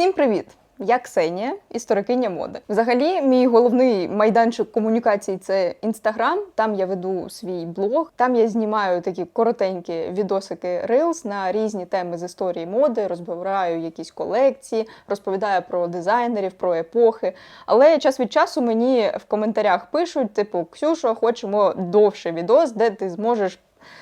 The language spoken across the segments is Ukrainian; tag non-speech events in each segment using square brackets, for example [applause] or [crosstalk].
Всім привіт! Я Ксенія, історикиня моди. Взагалі, мій головний майданчик комунікацій це інстаграм. Там я веду свій блог. Там я знімаю такі коротенькі відосики Reels на різні теми з історії моди, розбираю якісь колекції, розповідаю про дизайнерів, про епохи. Але час від часу мені в коментарях пишуть: типу, Ксюшо, хочемо довше відос, де ти зможеш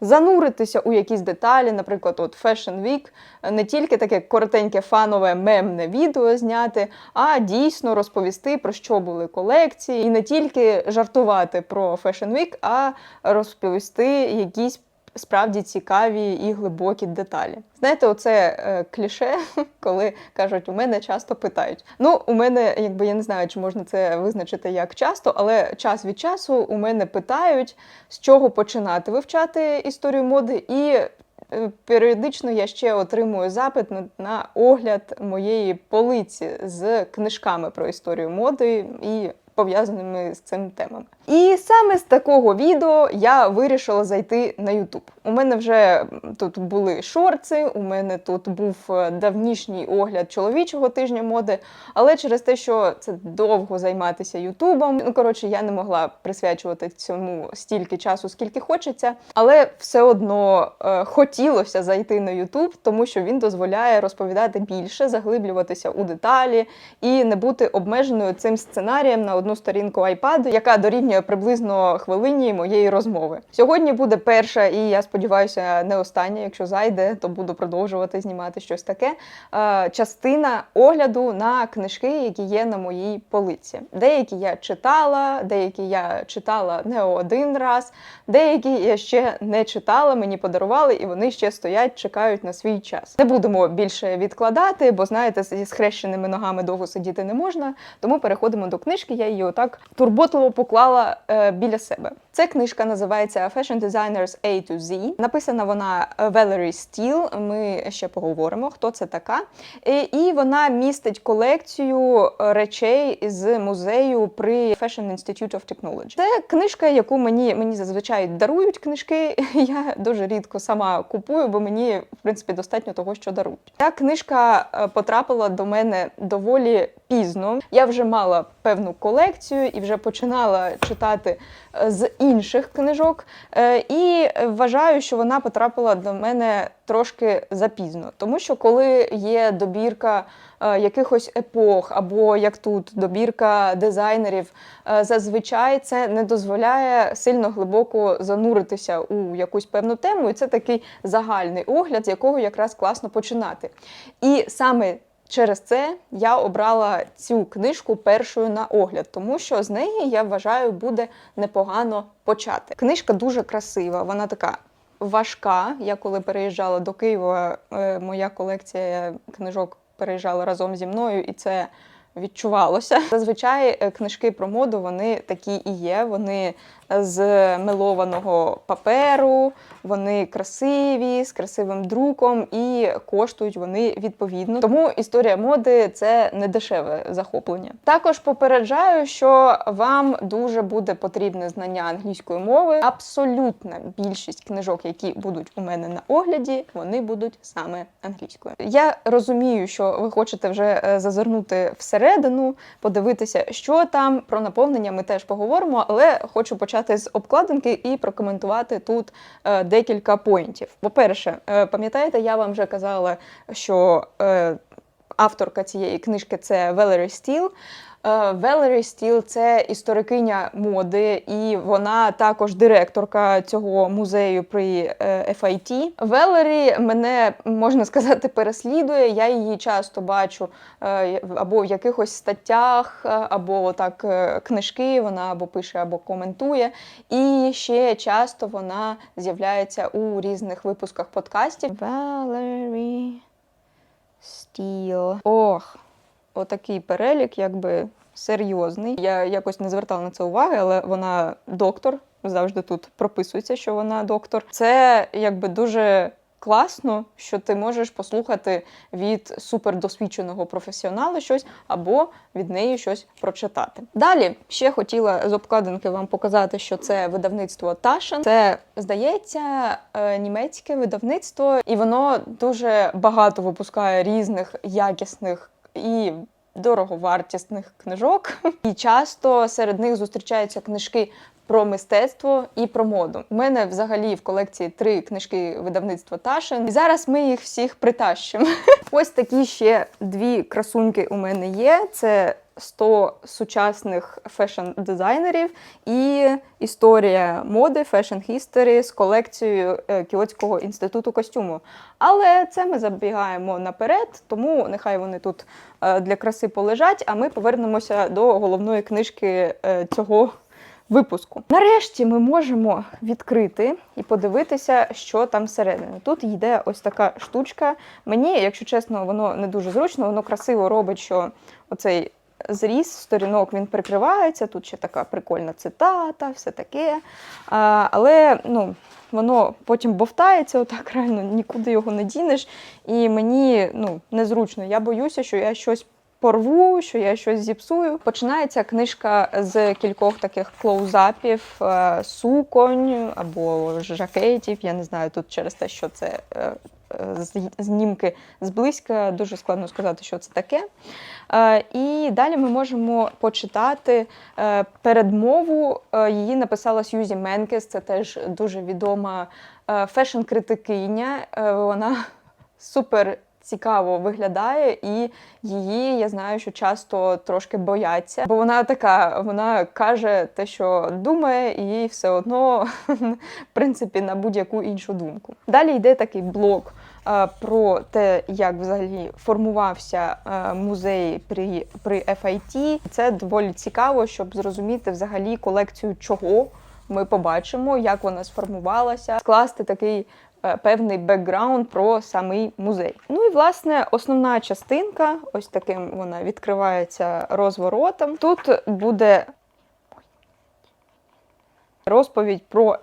зануритися у якісь деталі, наприклад, от Fashion Week, не тільки таке коротеньке фанове мемне відео зняти, а дійсно розповісти про що були колекції, і не тільки жартувати про Fashion Week, а розповісти якісь. Справді цікаві і глибокі деталі. Знаєте, оце е, кліше, [laughs] коли кажуть, у мене часто питають. Ну, у мене, якби я не знаю, чи можна це визначити як часто, але час від часу у мене питають, з чого починати вивчати історію моди, і е, періодично я ще отримую запит на, на огляд моєї полиці з книжками про історію моди і пов'язаними з цим темами. І саме з такого відео я вирішила зайти на YouTube. У мене вже тут були шорти, у мене тут був е, давнішній огляд чоловічого тижня моди, але через те, що це довго займатися Ютубом, ну коротше, я не могла присвячувати цьому стільки часу, скільки хочеться. Але все одно е, хотілося зайти на YouTube, тому що він дозволяє розповідати більше, заглиблюватися у деталі і не бути обмеженою цим сценарієм на одну сторінку iPad, яка дорівнює приблизно хвилині моєї розмови. Сьогодні буде перша, і я сподіваюся, не остання. Якщо зайде, то буду продовжувати знімати щось таке. Е, частина огляду на книжки, які є на моїй полиці. Деякі я читала, деякі я читала не один раз, деякі я ще не читала, мені подарували, і вони ще стоять, чекають на свій час. Не будемо більше відкладати, бо знаєте, зі схрещеними ногами довго сидіти не можна. Тому переходимо до книжки. Я її отак турботливо поклала е, біля себе. Ця книжка називається Fashion Designers A to Z. Написана вона Valerie Steele. Ми ще поговоримо, хто це така. І, і вона містить колекцію речей з музею при Fashion Institute of Technology. Це книжка, яку мені, мені зазвичай дарують книжки. [laughs] Я дуже рідко сама купую, бо мені в принципі достатньо того, що дарують. Ця книжка е, потрапила до мене доволі пізно. Я вже мала певну колекцію і вже починала читати е, з інших книжок. Е, І вважаю, що вона потрапила до мене трошки запізно, тому що коли є добірка е, якихось епох, або як тут добірка дизайнерів, зазвичай це не дозволяє сильно глибоко зануритися у якусь певну тему, і це такий загальний огляд, з якого якраз класно починати. І саме Через це я обрала цю книжку першою на огляд, тому що з неї я вважаю буде непогано почати. Книжка дуже красива, вона така важка. Я коли переїжджала до Києва, е, моя колекція книжок переїжджала разом зі мною, і це відчувалося. Зазвичай е, книжки про моду вони такі і є. Вони з мелованого паперу, вони красиві, з красивим друком і коштують вони відповідно. Тому історія моди це не дешеве захоплення. Також попереджаю, що вам дуже буде потрібне знання англійської мови. Абсолютна більшість книжок, які будуть у мене на огляді, вони будуть саме англійською. Я розумію, що ви хочете вже е, зазирнути всередину, подивитися, що там про наповнення. Ми теж поговоримо, але хочу почати почати з обкладинки і прокоментувати тут е, декілька поінтів. По-перше, е, пам'ятаєте, я вам вже казала, що е, авторка цієї книжки це Велері Стіл. Велері Стіл це історикиня моди, і вона також директорка цього музею при FIT. Велері мене можна сказати переслідує. Я її часто бачу е, або в якихось статтях, або так е, книжки. Вона або пише, або коментує. І ще часто вона з'являється у різних випусках подкастів. Велері Стіл. Ох отакий перелік, якби серйозний. Я якось не звертала на це уваги, але вона доктор. Завжди тут прописується, що вона доктор. Це якби дуже класно, що ти можеш послухати від супердосвідченого професіонала щось або від неї щось прочитати. Далі ще хотіла з обкладинки вам показати, що це видавництво Taschen. Це здається е, німецьке видавництво, і воно дуже багато випускає різних якісних і дороговартісних книжок. [laughs] І часто серед них зустрічаються книжки про мистецтво і про моду. У мене взагалі в колекції три книжки видавництва Ташин. І зараз ми їх всіх притащимо. [laughs] Ось такі ще дві красуньки у мене є. Це 100 сучасних фешн-дизайнерів і історія моди History з колекцією е, Кіотського інституту костюму. Але це ми забігаємо наперед, тому нехай вони тут е, для краси полежать, а ми повернемося до головної книжки е, цього випуску. Нарешті ми можемо відкрити і подивитися, що там всередині. Тут йде ось така штучка. Мені, якщо чесно, воно не дуже зручно, воно красиво робить, що оцей зріз сторінок він прикривається. Тут ще така прикольна цитата, все таке. Але ну, воно потім бовтається, отак [laughs] реально нікуди його не дінеш. І мені ну, незручно. Я боюся, що я щось порву, що я щось зіпсую. Починається книжка з кількох таких клоузапів, е, суконь або жакетів. Я не знаю тут через те, що це е, знімки зблизька, дуже складно сказати, що це таке. Е, І далі ми можемо почитати е, передмову. Е, Її написала Сьюзі Менкес, це теж дуже відома е, фешн-критикиня. Е, Вона [laughs] супер цікаво виглядає, і її я знаю, що часто трошки бояться, бо вона така, вона каже те, що думає, і все одно, [laughs] в принципі, на будь-яку іншу думку. Далі йде такий блок е, про те, як взагалі формувався е, музей при, при FIT. Це доволі цікаво, щоб зрозуміти взагалі колекцію чого. Ми побачимо, як вона сформувалася, скласти такий е, певний бекграунд про самий музей. Ну і власне основна частинка, ось таким вона відкривається розворотом. Тут буде розповідь про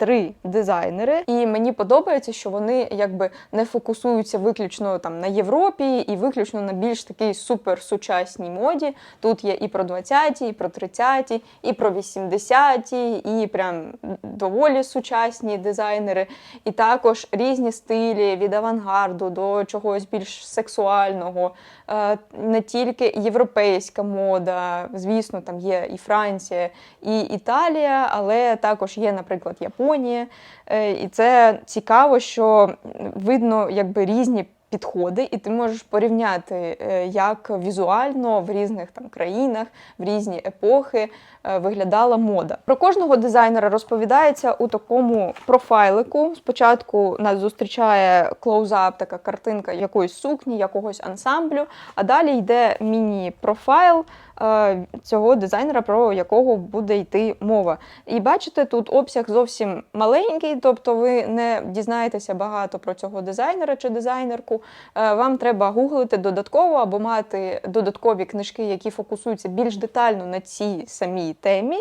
83 дизайнери, і мені подобається, що вони якби не фокусуються виключно там на Європі і виключно на більш такій суперсучасній моді. Тут є і про 20-ті, і про 30-ті, і про 80-ті, і прям доволі сучасні дизайнери, і також різні стилі від авангарду до чогось більш сексуального. Е, Не тільки європейська мода, звісно, там є і Франція, і Італія, але також є, наприклад, Японія. Е, І це цікаво, що видно якби різні підходи, і ти можеш порівняти, е, як візуально в різних там країнах, в різні епохи е, виглядала мода. Про кожного дизайнера розповідається у такому профайлику. Спочатку нас зустрічає клоузап, така картинка якоїсь сукні, якогось ансамблю, а далі йде міні-профайл. е, Цього дизайнера, про якого буде йти мова. І бачите, тут обсяг зовсім маленький, тобто ви не дізнаєтеся багато про цього дизайнера чи дизайнерку. Е, Вам треба гуглити додатково або мати додаткові книжки, які фокусуються більш детально на цій самій темі.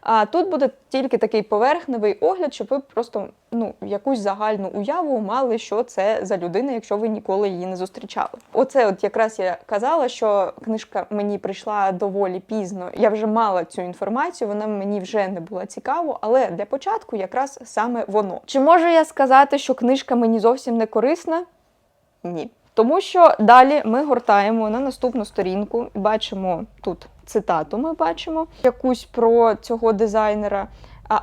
А тут буде тільки такий поверхневий огляд, щоб ви просто ну, якусь загальну уяву мали, що це за людина, якщо ви ніколи її не зустрічали. Оце, от якраз я казала, що книжка мені прийшла доволі пізно. Я вже мала цю інформацію, вона мені вже не була цікаво, але для початку якраз саме воно. Чи можу я сказати, що книжка мені зовсім не корисна? Ні. Тому що далі ми гортаємо на наступну сторінку і бачимо тут цитату. Ми бачимо якусь про цього дизайнера.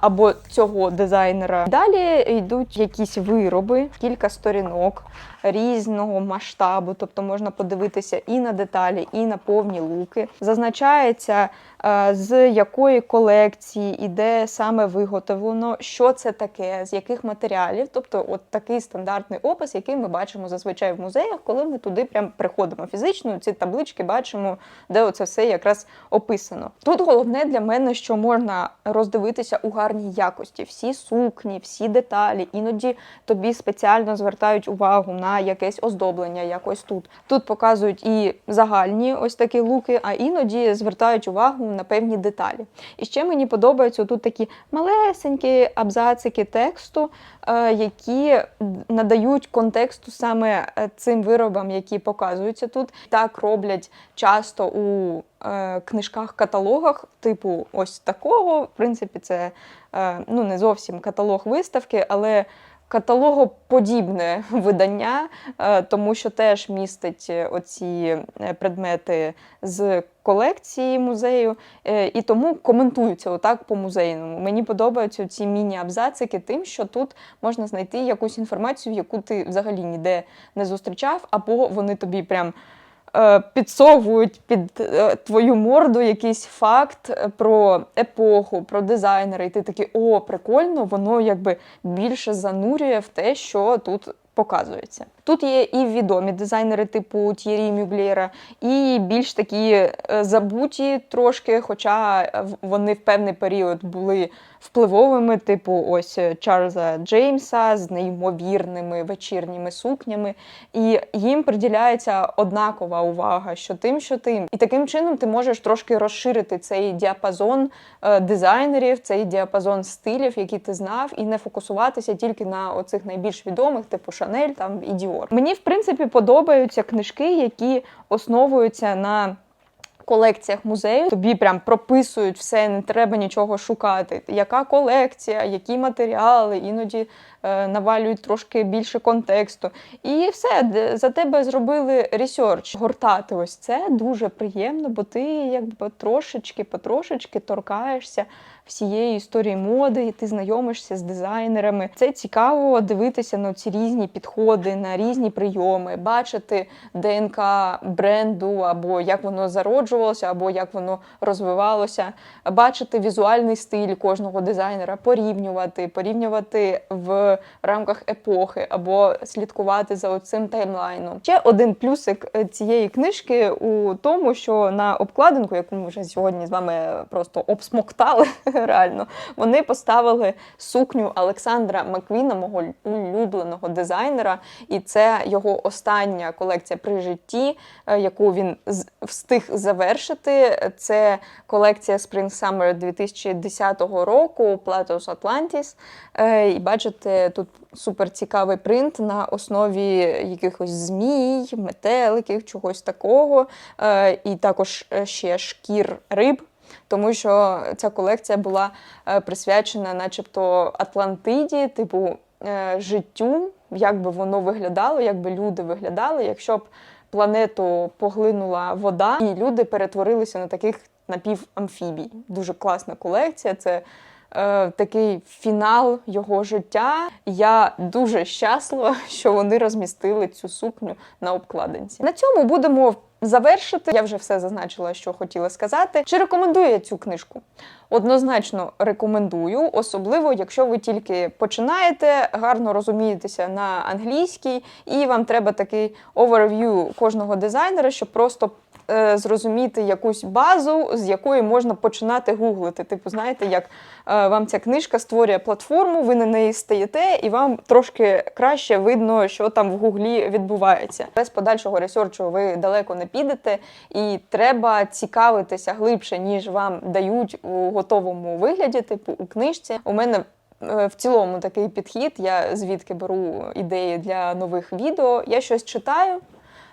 Або цього дизайнера. Далі йдуть якісь вироби, кілька сторінок різного масштабу, тобто можна подивитися і на деталі, і на повні луки. Зазначається, е, з якої колекції і де саме виготовлено, що це таке, з яких матеріалів. Тобто, от такий стандартний опис, який ми бачимо зазвичай в музеях, коли ми туди прям приходимо фізично. Ці таблички бачимо, де оце все якраз описано. Тут головне для мене, що можна роздивитися у гарній якості всі сукні, всі деталі. Іноді тобі спеціально звертають увагу на якесь оздоблення, якось тут. Тут показують і загальні ось такі луки, а іноді звертають увагу на певні деталі. І ще мені подобаються тут такі малесенькі абзацики тексту, е, які надають контексту саме е, цим виробам, які показуються тут. Так роблять часто у е, книжках-каталогах, типу ось такого. В принципі, це ну, не зовсім каталог виставки, але каталогоподібне [laughs] видання, е, тому що теж містить е, оці е, предмети з колекції музею, і тому коментуються отак по музейному. Мені подобаються ці міні-абзацики тим, що тут можна знайти якусь інформацію, яку ти взагалі ніде не зустрічав, або вони тобі прям. Е, Підсовують під е, твою морду якийсь факт е, про епоху, про дизайнера, і ти такий, о, прикольно, воно якби більше занурює в те, що тут показується. Тут є і відомі дизайнери типу Т'єрі Мюглєра, і більш такі е, забуті трошки, хоча е, вони в певний період були впливовими, типу ось е, Чарльза Джеймса з неймовірними вечірніми сукнями. І їм приділяється однакова увага, що тим, що тим. І таким чином ти можеш трошки розширити цей діапазон дизайнерів, цей діапазон стилів, які ти знав, і не фокусуватися тільки на оцих найбільш відомих, типу Шанель там і Діор. Мені в принципі подобаються книжки, які основуються на. Колекціях музею тобі прям прописують все, не треба нічого шукати. Яка колекція, які матеріали, іноді е, навалюють трошки більше контексту. І все, за тебе зробили ресерч. Гортати ось це дуже приємно, бо ти якби трошечки, потрошечки торкаєшся всієї історії моди, і ти знайомишся з дизайнерами. Це цікаво дивитися на ці різні підходи, на різні прийоми, бачити ДНК бренду, або як воно зароджувалося, або як воно розвивалося, бачити візуальний стиль кожного дизайнера, порівнювати, порівнювати в рамках епохи, або слідкувати за цим таймлайном. Ще один плюсик е, цієї книжки у тому, що на обкладинку, яку ми вже сьогодні з вами просто обсмоктали, [laughs] [laughs] реально, вони поставили сукню Олександра Маквіна, мого улюбленого дизайнера, і це його остання колекція при житті, е, яку він встиг завершити. Це колекція Spring Summer 2010 року Platos Atlantis. Е, І бачите, тут супер цікавий принт на основі якихось змій, метеликів, чогось такого. Е, І також ще шкір риб. Тому що ця колекція була е, присвячена, начебто, Атлантиді, типу е, життю, як би воно виглядало, як би люди виглядали, якщо б планету поглинула вода, і люди перетворилися на таких напівамфібій. Дуже класна колекція. Це е, такий фінал його життя. Я дуже щаслива, [laughs] що вони розмістили цю сукню на обкладинці. На цьому будемо завершити. Я вже все зазначила, що хотіла сказати. Чи рекомендую я цю книжку? Однозначно рекомендую, особливо якщо ви тільки починаєте, гарно розумієтеся на англійській, і вам треба такий оверв'ю кожного дизайнера, щоб просто е, зрозуміти якусь базу, з якої можна починати гуглити. Типу, знаєте, як е, вам ця книжка створює платформу, ви на неї стаєте, і вам трошки краще видно, що там в гуглі відбувається. Без подальшого ресерчу ви далеко не підете, і треба цікавитися глибше, ніж вам дають у готовому вигляді, типу у книжці. У мене е, в цілому такий підхід. Я звідки беру ідеї для нових відео. Я щось читаю.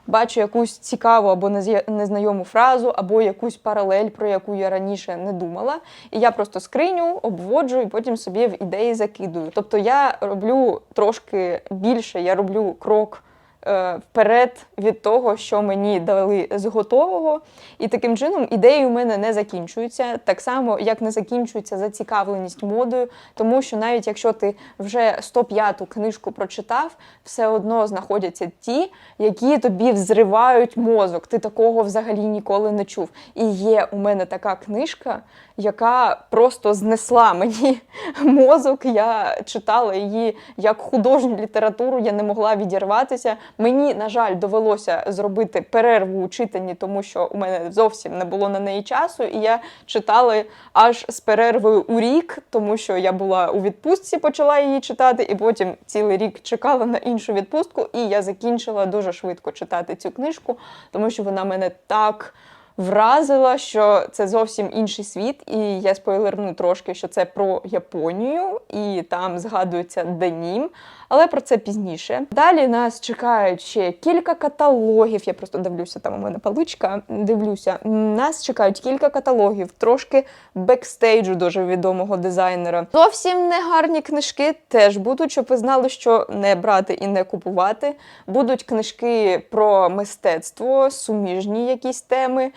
Бачу якусь цікаву або незнайому фразу, або якусь паралель, про яку я раніше не думала. І я просто скриню, обводжу і потім собі в ідеї закидую. Тобто я роблю трошки більше, я роблю крок вперед від того, що мені дали з готового. І таким чином ідеї у мене не закінчуються. Так само, як не закінчується зацікавленість модою, тому що навіть якщо ти вже 105-ту книжку прочитав, все одно знаходяться ті, які тобі взривають мозок. Ти такого взагалі ніколи не чув. І є у мене така книжка, яка просто знесла мені [laughs] мозок. Я читала її як художню літературу, я не могла відірватися. Мені, на жаль, довелося зробити перерву у читанні, тому що у мене зовсім не було на неї часу, і я читала аж з перервою у рік, тому що я була у відпустці, почала її читати, і потім цілий рік чекала на іншу відпустку, і я закінчила дуже швидко читати цю книжку, тому що вона мене так вразила, що це зовсім інший світ, і я спойлерну трошки, що це про Японію, і там згадується денім. Але про це пізніше. Далі нас чекають ще кілька каталогів. Я просто дивлюся, там у мене паличка. Дивлюся. Нас чекають кілька каталогів, трошки бекстейджу дуже відомого дизайнера. Зовсім не гарні книжки теж будуть, щоб ви знали, що не брати і не купувати. Будуть книжки про мистецтво, суміжні якісь теми.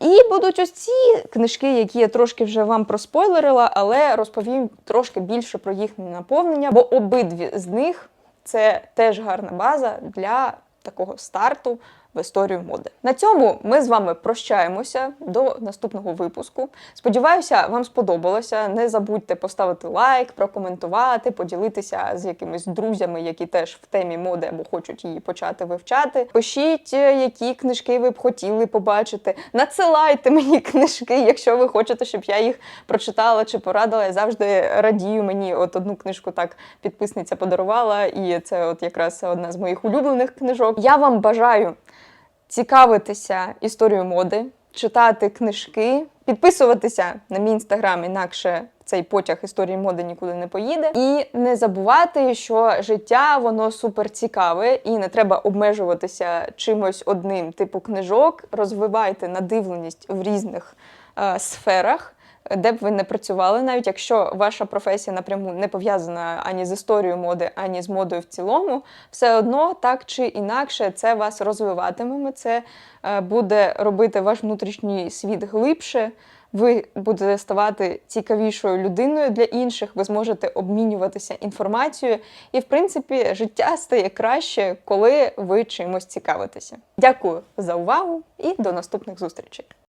І будуть ось ці книжки, які я трошки вже вам проспойлерила, але розповім трошки більше про їхнє наповнення, бо обидві з них це теж гарна база для такого старту в історію моди. На цьому ми з вами прощаємося до наступного випуску. Сподіваюся, вам сподобалося. Не забудьте поставити лайк, прокоментувати, поділитися з якимись друзями, які теж в темі моди або хочуть її почати вивчати. Пишіть, е, які книжки ви б хотіли побачити. Надсилайте мені [laughs] книжки, якщо ви хочете, щоб я їх прочитала чи порадила. Я завжди радію. Мені от одну книжку так підписниця подарувала, і це от якраз одна з моїх улюблених книжок. Я вам бажаю цікавитися історією моди, читати книжки, підписуватися на мій інстаграм, інакше цей потяг історії моди нікуди не поїде. І не забувати, що життя воно супер цікаве, і не треба обмежуватися чимось одним типу книжок. Розвивайте надивленість в різних е, сферах. Де б ви не працювали, навіть якщо ваша професія напряму не пов'язана ані з історією моди, ані з модою в цілому, все одно так чи інакше це вас розвиватиме. Це е, буде робити ваш внутрішній світ глибше. Ви будете ставати цікавішою людиною для інших, ви зможете обмінюватися інформацією, і, в принципі, життя стає краще, коли ви чимось цікавитеся. Дякую за увагу і до наступних зустрічей!